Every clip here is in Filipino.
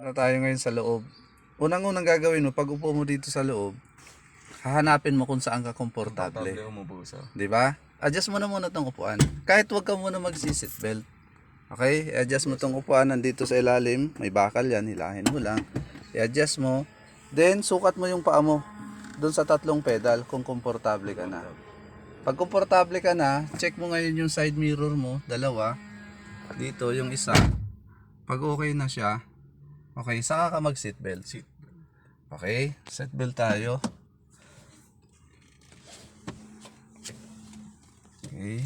Ano tayo ngayon sa loob? Unang-unang gagawin mo, pag upo mo dito sa loob, hahanapin mo kung saan ka komportable. Komportable. Di ba? Adjust mo na muna tong upuan. Kahit wag ka muna mag-seat belt. Okay? I-adjust mo tong upuan nandito sa ilalim. May bakal yan. Hilahin mo lang. I-adjust mo. Then, sukat mo yung paa mo. Doon sa tatlong pedal kung komportable ka na. Pag komportable ka na, check mo ngayon yung side mirror mo. Dalawa. Dito yung isa. Pag okay na siya, okay, saka ka mag-seatbelt. Seat. Okay, seatbelt tayo. Okay.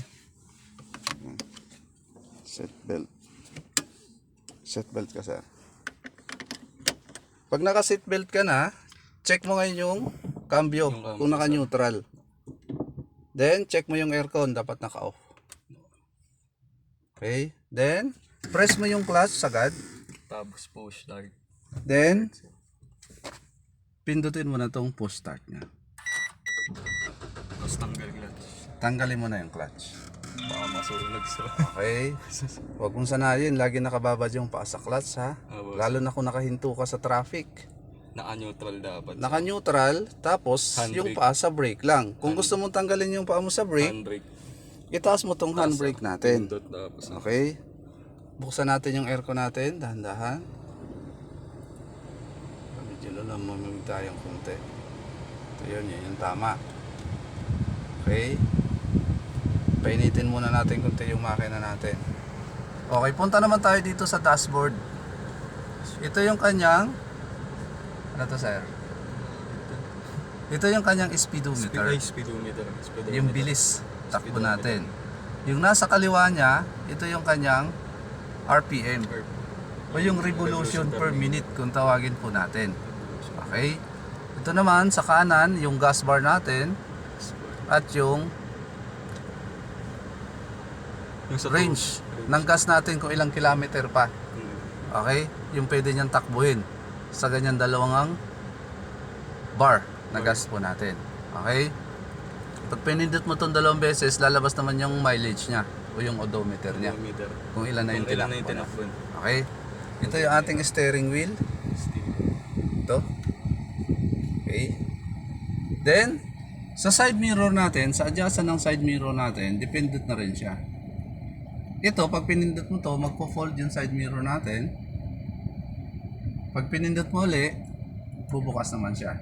Seatbelt. Seatbelt ka, sir. Pag naka-seatbelt ka na, check mo ngayon yung cambio, Yung cambio, kung naka-neutral. Then, check mo yung aircon, dapat naka-off. Okay. Then, press mo yung clutch sagad. Tapos push start. Then, pindutin mo na tong push start niya. Tapos tanggal clutch. Tanggalin mo na yung clutch. Baka masulag sa. Okay? Huwag mong sanayin, lagi nakababad yung paa sa clutch ha. Ah. Lalo na kung nakahinto ka sa traffic. Naka-neutral dapat. Naka-neutral, tapos Handbrake. yung paa sa brake lang. Kung gusto mong tanggalin yung paa mo sa brake, Handbrake. itaas mo tong handbrake natin. Pindot tapos. Okay? Buksan natin yung aircon natin, dahan-dahan. Medyo lang mamamig tayong konti. Ito yun, yun yung tama. Okay? Painitin muna natin konti yung makina natin. Okay, punta naman tayo dito sa dashboard. Ito yung kanyang ano to sir? Ito yung kanyang speedometer. Ay, speedometer. Speedometer. Yung bilis takbo natin. Yung nasa kaliwa niya, ito yung kanyang RPM o yung revolution per minute kung tawagin po natin. Okay? Ito naman sa kanan, yung gas bar natin at yung Yung sa range ng gas natin kung ilang kilometer pa. Okay? Yung pwede niyang takbuhin sa ganyan dalawang bar na gas po natin. Okay? Pag pinindot mo itong dalawang beses, lalabas naman yung mileage niya o yung odometer niya. Speedometer. Kung ilan na yung Kung ilan na yung tinakbo. Okay? Ito yung ating steering wheel. Ito. Okay. Then, sa side mirror natin, sa adjustan ng side mirror natin, dependent na rin siya. Ito, pag pinindot mo to, magpo-fold yung side mirror natin. Pag pinindot mo uli, bubukas naman siya.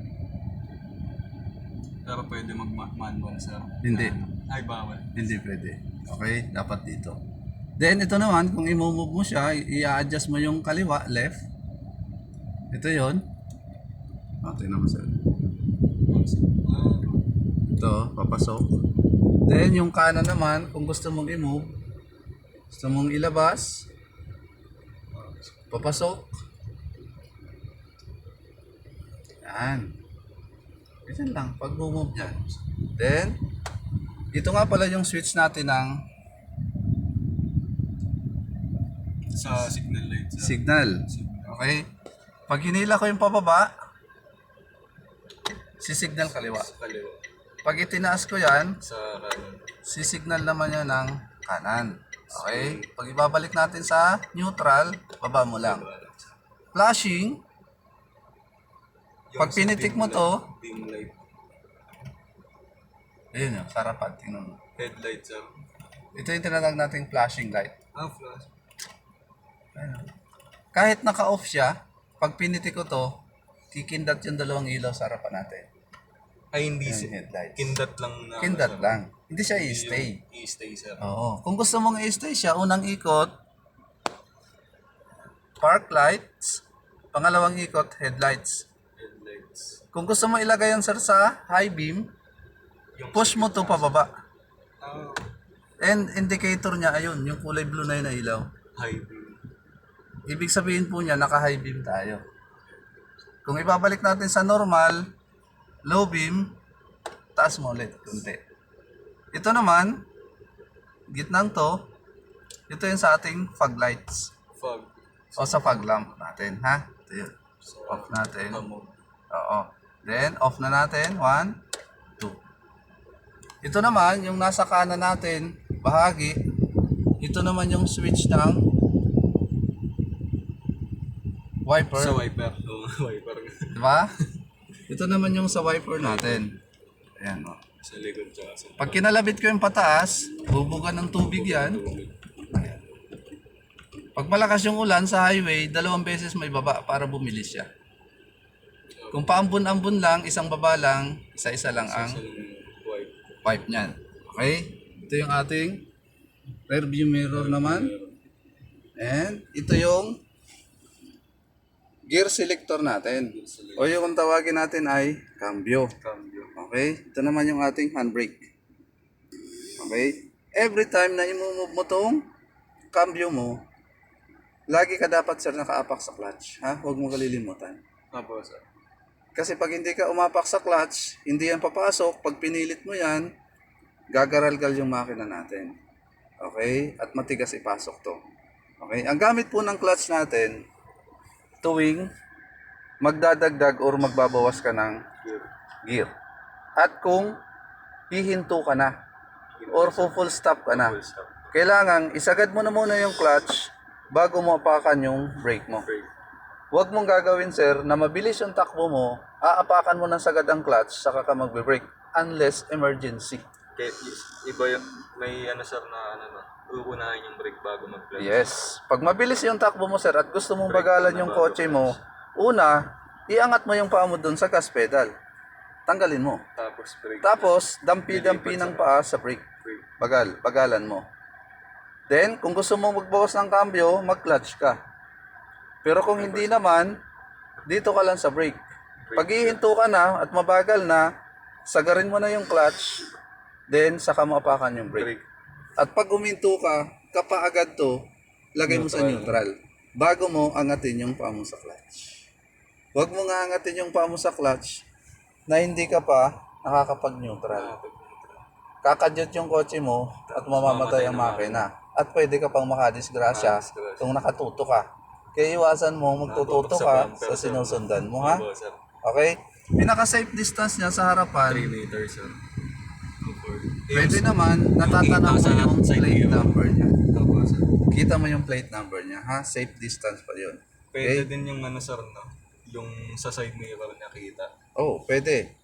Pero pwede mag-manual sa... Hindi. Ay, bawal. Hindi pwede. Okay? Dapat dito. Then, ito naman, kung i-move mo siya, i-adjust mo yung kaliwa, left. Ito yon. Oh, tingnan mo sir. Ito, papasok. Then, yung kanan naman, kung gusto mong i-move, gusto mong ilabas, papasok. Yan. Ganyan lang, pag move yan. Then, ito nga pala yung switch natin ng Sa signal light. Sa signal. Okay? Pag hinila ko yung pababa, si signal kaliwa. kaliwa. Pag itinaas ko yan, Sa kanan. si signal naman yan ng kanan. Okay? Pag ibabalik natin sa neutral, baba mo lang. Flashing, pag pinitik mo to, Dim light. ayun yun, sarapan, tingnan mo. Headlight sa... Ito yung tinatawag nating flashing light. Ah, flash. Ayun. Kahit naka-off siya, pag pinitik ko to, kikindat yung dalawang ilaw sa harapan natin. Ay, hindi Yung si... headlights. Kindat lang na... Kindat lang. Hindi siya i-stay. I-stay, sir. Oo. Kung gusto mong i-stay siya, unang ikot, park lights, pangalawang ikot, headlights. Kung gusto mo ilagay yan sir sa high beam, push mo to pababa. Ah, And indicator niya, ayun, yung kulay blue na yun na ilaw. high beam. Ibig sabihin po niya, naka-high beam tayo. Kung ibabalik natin sa normal, low beam, taas mo ulit, kunti. Ito naman, gitnang to, ito yung sa ating fog lights. Fog. O sa fog lamp natin, ha? Ito yun. Off natin. Amo. Oo. Then, off na natin. One, two. Ito naman, yung nasa kanan natin, bahagi, ito naman yung switch ng wiper. Sa wiper. Oo, wiper. Diba? Ito naman yung sa wiper natin. Ayan o. sa likod tsaka sa Pag kinalabit ko yung pataas, bubuga ng tubig yan. Pag malakas yung ulan sa highway, dalawang beses may baba para bumilis siya. Kung paambun-ambun lang, isang baba lang, isa-isa lang ang pipe niyan. Okay? Ito yung ating rear view mirror naman. And ito yung gear selector natin. O yung kung tawagin natin ay cambio. Okay? Ito naman yung ating handbrake. Okay? Every time na i-move mo tong cambio mo, lagi ka dapat sir nakaapak sa clutch. Ha? Huwag mo kalilimutan. Apo, sir. Kasi pag hindi ka umapak sa clutch, hindi yan papasok. Pag pinilit mo yan, gagaralgal yung makina natin. Okay? At matigas ipasok to. Okay? Ang gamit po ng clutch natin, tuwing magdadagdag or magbabawas ka ng Gear. At kung hihinto ka na or full stop ka na, kailangan isagad mo na muna yung clutch bago mo apakan yung brake mo. Brake. Huwag mong gagawin, sir, na mabilis yung takbo mo, aapakan mo ng sagad ang clutch, saka ka magbe-brake. Unless emergency. Kaya iba yung, may ano sir na ano na, uunahin yung brake bago mag-clutch. Yes. Pag mabilis yung takbo mo, sir, at gusto mong bagalan yung kotse mo, una, iangat mo yung paa mo dun sa gas pedal. Tanggalin mo. Tapos brake. Tapos, dampi-dampi ng paa sa brake. brake. Bagal, bagalan mo. Then, kung gusto mo magbawas ng cambio, mag-clutch ka. Pero kung hindi naman, dito ka lang sa brake. Pag ihinto ka na at mabagal na, sagarin mo na yung clutch, then saka mo apakan yung brake. At pag uminto ka, kapa agad to, lagay mo sa neutral. Bago mo angatin yung paa mo sa clutch. Huwag mo nga angatin yung paa mo sa clutch na hindi ka pa nakakapag-neutral kakadyot yung kotse mo at mamamatay ang makina. At pwede ka pang Makadisgrasya. kung nakatuto ka. Kaya iwasan mo magtututo ka sa sinusundan mo ha. Okay? Pinaka-safe distance niya sa 3 harapan, meters, sir. Pwede naman natatanaw mo yung plate number niya. Kita mo yung plate number niya ha. Safe distance pa yun. Pwede din yung ano, sir, no? Yung sa side mirror niya kita. Oh, pwede.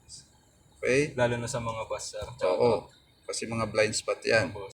Okay? Lalo na sa mga bus, sir. Oo. Kasi mga blind spot yan. Opo,